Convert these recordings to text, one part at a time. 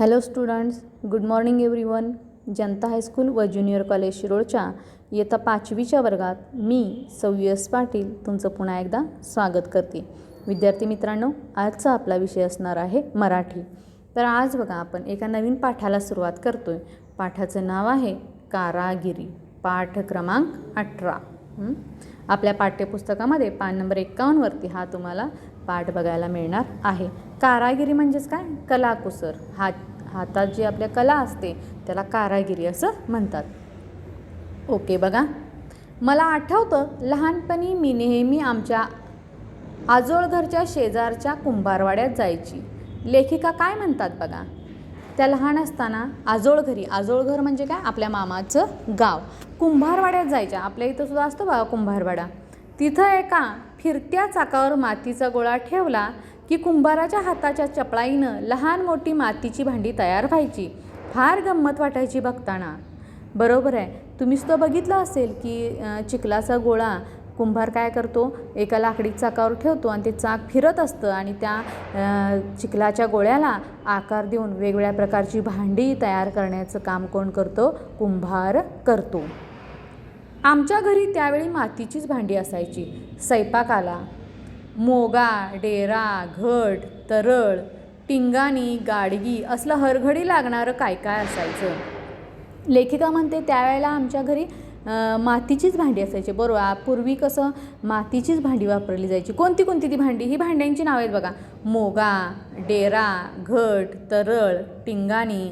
Hello students good morning everyone Janata high school व junior college शिरोळच्या इयत्ता पाचवीच्या वर्गात मी सौ पाटील तुमचं पुन्हा एकदा स्वागत करते. विद्यार्थी मित्रांनो आजचा आपला विषय असणार आहे मराठी. तर आज बघा आपण एका नवीन पाठाला सुरुवात करतो आहे पाठाचं नाव आहे कारागिरी पाठ क्रमांक अठरा. आपल्या पाठ्यपुस्तकामध्ये पान नंबर एक्कावन्नवरती हा तुम्हाला पाठ बघायला मिळणार आहे. कारागिरी म्हणजेच काय? कलाकुसर. हात हातात जी आपल्या कला असते त्याला कारागिरी असं म्हणतात. ओके बघा. मला आठवतं लहानपणी मी नेहमी आमच्या आजोळघरच्या शेजारच्या कुंभारवाड्यात जायची. लेखिका काय म्हणतात बघा? त्या लहान असताना आजोळघरी आजोळघर म्हणजे काय? आपल्या मामाचं गाव. कुंभारवाड्यात जायच्या. आपल्या इथं सुद्धा असतो बघा कुंभारवाडा. तिथं एका फिरत्या चाकावर मातीचा गोळा ठेवला की कुंभाराच्या हाताच्या चपळाईनं लहान मोठी मातीची भांडी तयार व्हायची फार गंमत वाटायची बघताना. बरोबर आहे. तुम्ही सुद्धा बघितलं असेल की चिखलाचा गोळा कुंभार काय करतो? एका लाकडी चाकावर ठेवतो आणि ते चाक फिरत असतं आणि त्या चिखलाच्या गोळ्याला आकार देऊन वेगवेगळ्या प्रकारची भांडी तयार करण्याचं काम कोण करतो? कुंभार करतो. आमच्या घरी त्यावेळी मातीचीच भांडी असायची. स्वयंपाकाला मोगा डेरा घट तरळ टिंगाणी गाडगी असलं हरघडी लागणारं काय काय असायचं? लेखिका म्हणते त्यावेळेला आमच्या घरी मातीचीच भांडी असायची. बरोबर पूर्वी कसं मातीचीच भांडी वापरली जायची. कोणती कोणती ती भांडी? ही भांड्यांची नावं आहेत बघा. मोगा डेरा घट तरळ टिंगाणी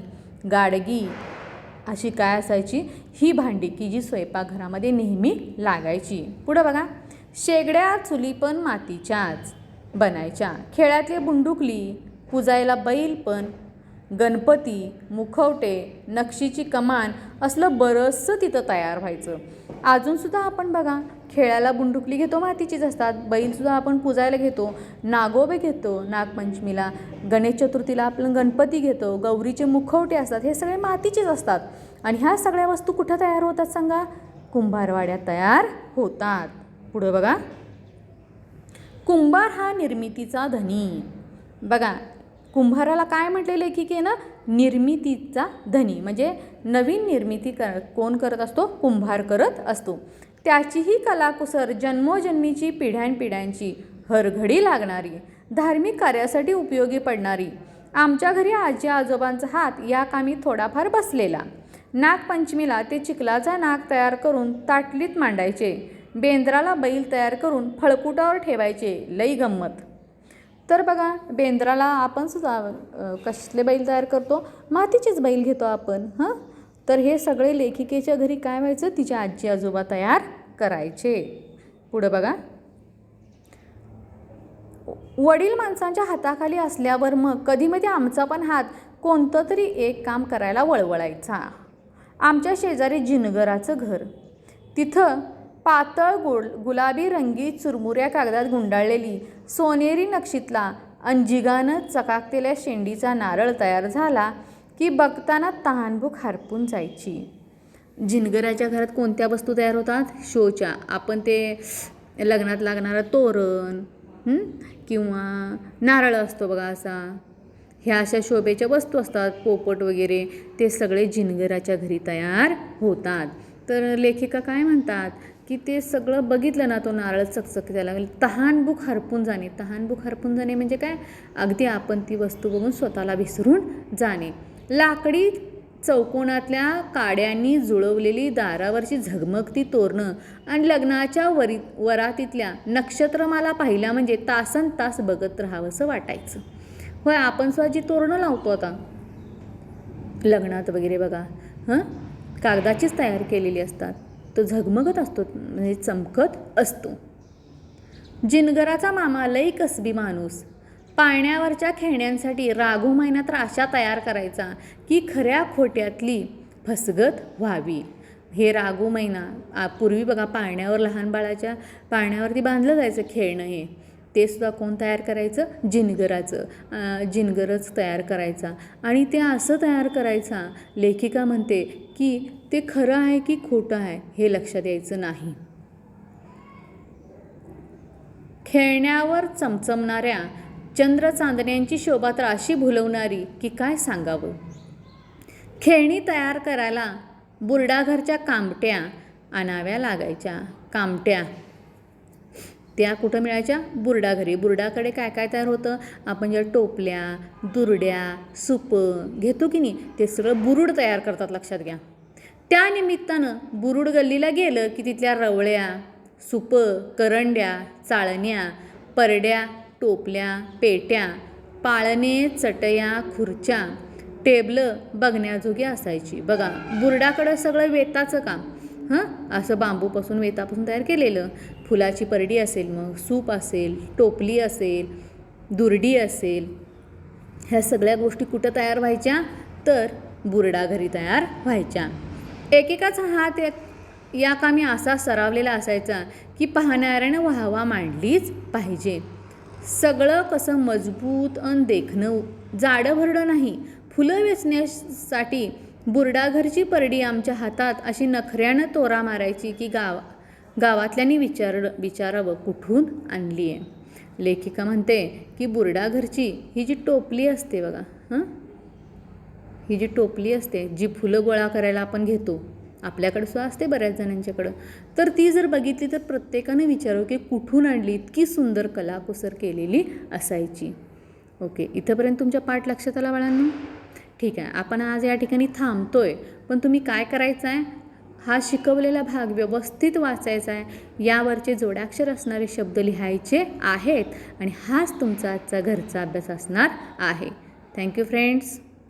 गाडगी अशी काय असायची? ही भांडी की जी स्वयंपाकघरामध्ये नेहमी लागायची. पुढं बघा. शेगड्या चुली पण मातीच्याच. बनायच्या. खेळातली बुंडुकली पुजायला बैल पण. गणपती मुखवटे नक्षीची कमान असलं बरंचसं तिथं तयार व्हायचं. अजूनसुद्धा आपण बघा खेळायला बुंडुकली घेतो मातीचीच असतात. बैलसुद्धा आपण पुजायला घेतो. नागोबे घेतो नागपंचमीला. गणेश चतुर्थीला आपण गणपती घेतो. गौरीचे मुखवटे असतात. हे सगळे मातीचेच असतात. आणि ह्या सगळ्या वस्तू कुठं तयार होतात सांगा? कुंभारवाड्यात तयार होतात. पुढं बघा. कुंभार हा निर्मितीचा धनी. बघा कुंभाराला काय म्हटले लेखिकेनं? निर्मितीचा धनी. म्हणजे नवीन निर्मिती कर कोण करत असतो? कुंभार करत असतो. त्याचीही कलाकुसर जन्मोजन्मीची पिढ्यानपिढ्यांची हरघडी लागणारी धार्मिक कार्यासाठी उपयोगी पडणारी आमच्या घरी आजी आजोबांचा हात या कामी थोडाफार बसलेला. नागपंचमीला ते चिखलाचा नाग तयार करून ताटलीत मांडायचे. बेंद्राला बैल तयार करून फळकुटावर ठेवायचे लई गंमत. तर बघा बेंद्राला आपण सुद्धा कसले बैल तयार करतो? मातीचेच बैल घेतो आपण हां? तर हे सगळे लेखिकेच्या घरी काय व्हायचं? तिच्या आजी आजोबा तयार करायचे. पुढं बघा. वडील माणसांच्या हाताखाली असल्यावर मग कधीमध्ये आमचा पण हात कोणतं तरी एक काम करायला वळवळायचा. आमच्या शेजारी जिनगराचं घर. तिथं पातळ गुल गुलाबी रंगी चुरमुऱ्या कागदात गुंडाळलेली सोनेरी नक्षीतला अंजिगानं चकाकतेल्या शेंडीचा नारळ तयार झाला की बघताना तहानभूक हरपून जायची. जिनगराच्या घरात कोणत्या वस्तू तयार होतात? शोच्या. आपण ते लग्नात लागणारं तोरण किंवा नारळ असतो बघा असा. ह्या अशा शोभेच्या वस्तू असतात पोपट वगैरे. ते सगळे जिनगराच्या घरी तयार होतात. तर लेखिका काय म्हणतात? की ते सगळं बघितलं ना तो नारळ चकचक त्याला म्हणजे तहानभूक हरपून जाणे. तहानभूक हरपून जाणे म्हणजे काय? अगदी आपण ती वस्तू बघून स्वतःला विसरून जाणे. लाकडी चौकोनातल्या काड्यांनी जुळवलेली दारावरची झगमगती तोरणं आणि लग्नाच्या वरी वरातीतल्या नक्षत्रमाला पाहिल्या म्हणजे तासन तास बघत राहावंसं वाटायचं. होय आपण सुद्धा जी तोरणं लावतो आता लग्नात वगैरे बघा हं? कागदाचीच तयार केलेली असतात. तो झगमगत असतो म्हणजे चमकत असतो. जिनगराचा मामा लई कसबी माणूस. पाळण्यावरच्या खेळण्यांसाठी राघू महिना तर अशा तयार करायचा की खऱ्या खोट्यातली फसगत व्हावी. हे राघू महिना पूर्वी बघा पाळण्यावर लहान बाळाच्या पाळण्यावरती बांधलं जायचं खेळणं हे. ते सुद्धा कोण तयार करायचं? जिनगराचं. जिनगरच तयार करायचा. आणि ते असं तयार करायचा लेखिका म्हणते की ते खरं आहे की खोटं आहे हे लक्षात यायचं नाही. खेळण्यावर चमचमणाऱ्या चंद्र चांदण्यांची शोभा तर अशी भुलवणारी की काय सांगावं? खेळणी तयार करायला बुरडाघरच्या कामट्या आणाव्या लागायच्या. कामट्या. त्या कुठं मिळायच्या? बुरडाघरी. बुरडाकडे काय काय तयार होतं? आपण ज्या टोपल्या दुरड्या सुप घेतो की नाही? ते सगळं बुरुड तयार करतात लक्षात घ्या. त्यानिमित्तानं बुरुड गल्लीला गेलं की तिथल्या रवळ्या सुपं करंड्या चाळण्या परड्या टोपल्या पेट्या पाळणे चटया खुर्च्या टेबलं बघण्याजोगी असायची. बघा बुरडाकडं सगळं वेताचं काम. हां? असं बांबूपासून वेतापासून तयार केलेलं. फुलाची परडी असेल मग सूप असेल टोपली असेल दुरडी असेल. ह्या सगळ्या गोष्टी कुठं तयार व्हायच्या? तर बुरडा घरी तयार व्हायच्या. एकेकाचा हात एक या कामी असा सरावलेला असायचा की पाहणाऱ्यानं वाहवा मांडलीच पाहिजे. सगळं कसं मजबूत अन देखणं जाडं भरडं नाही. फुलं वेचण्यासाठी बुरडाघरची परडी आमच्या हातात अशी नखऱ्यानं तोरा मारायची की गाव गावातल्यांनी विचार विचारावं कुठून आणली आहे लेखिका म्हणते की बुरडाघरची ही जी टोपली असते बघा हां? ही जी टोपली असते जी फुलं गोळा करायला आपण घेतो आपल्याकडं सुद्धा असते बऱ्याच जणांच्याकडं. तर ती जर बघितली तर प्रत्येकानं विचारू की कुठून आणली इतकी सुंदर कलाकुसर केलेली असायची. ओके इथंपर्यंत तुमच्या पाठ लक्षात आला बाळांनो? ठीक आहे आपण आज या ठिकाणी थांबतो आहे पण तुम्ही काय करायचं आहे हा शिकवलेला भाग व्यवस्थित वाचायचा आहे यावरचे जोडाक्षर असणारे शब्द लिहायचे आहेत आणि हाच तुमचा आजचा घरचा अभ्यास असणार आहे. Thank you friends